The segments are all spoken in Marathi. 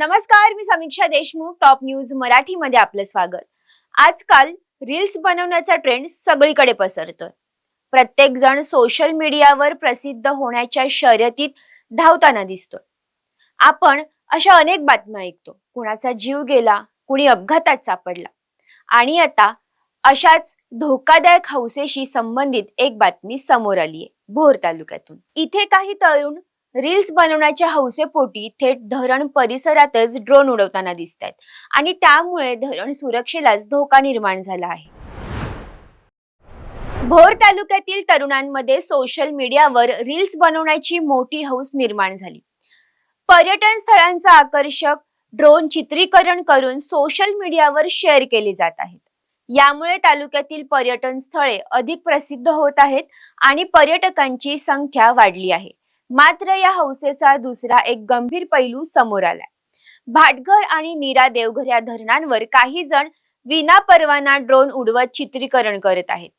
नमस्कार मी समीक्षा देशमुख टॉप न्यूज मराठीमध्ये आपलं स्वागत. आजकाल रील्स बनवण्याचा ट्रेंड सगळीकडे पसरतोय. प्रत्येक जण सोशल मीडियावर प्रसिद्ध होण्याच्या शर्यतीत धावताना दिसतोय. आपण अशा अनेक बातम्या ऐकतो. कुणाचा जीव गेला कुणी अपघातात सापडला. आणि आता अशाच धोकादायक हौसेशी संबंधित एक बातमी समोर आली आहे भोर तालुक्यातून. इथे काही तरुण रील्स बनवण्याच्या हौसेपोटी थेट धरण परिसरातच ड्रोन उडवताना दिसत आहेत आणि त्यामुळे धरण सुरक्षेलाच धोका निर्माण झाला आहे. भोर तालुक्यातील तरुणांमध्ये सोशल मीडियावर रील्स बनवण्याची मोठी हौस निर्माण झाली. पर्यटन स्थळांचं आकर्षक ड्रोन चित्रीकरण करून सोशल मीडियावर शेअर केले जात आहेत. यामुळे तालुक्यातील पर्यटन स्थळे अधिक प्रसिद्ध होत आहेत आणि पर्यटकांची संख्या वाढली आहे. मात्र या हौसेचा दुसरा एक गंभीर पैलू समोर आलाय. भाटघर आणि नीरा देवघर या धरणांवर काही जण विना परवाना ड्रोन उडवत चित्रीकरण करत आहेत.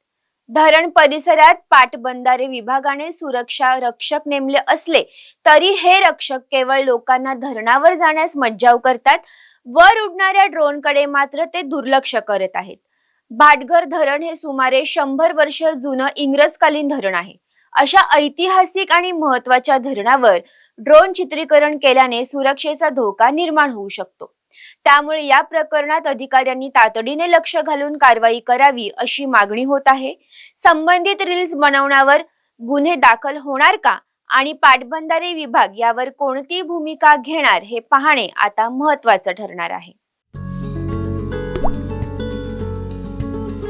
धरण परिसरात पाटबंधारे विभागाने सुरक्षा रक्षक नेमले असले तरी हे रक्षक केवळ लोकांना धरणावर जाण्यास मज्जाव करतात वर उडणाऱ्या ड्रोनकडे मात्र ते दुर्लक्ष करत आहेत. भाटघर धरण हे सुमारे शंभर वर्ष जुनं इंग्रजकालीन धरण आहे. अशा ऐतिहासिक आणि महत्त्वाच्या धरणावर ड्रोन चित्रीकरण केल्याने सुरक्षेचा धोका निर्माण होऊ शकतो. त्यामुळे या प्रकरणात अधिकाऱ्यांनी तातडीने लक्ष घालून कारवाई करावी अशी मागणी होत आहे. संबंधित रील्स बनवण्यावर गुन्हे दाखल होणार का आणि पाटबंधारे विभाग यावर कोणती भूमिका घेणार हे पाहणे आता महत्वाचं ठरणार आहे.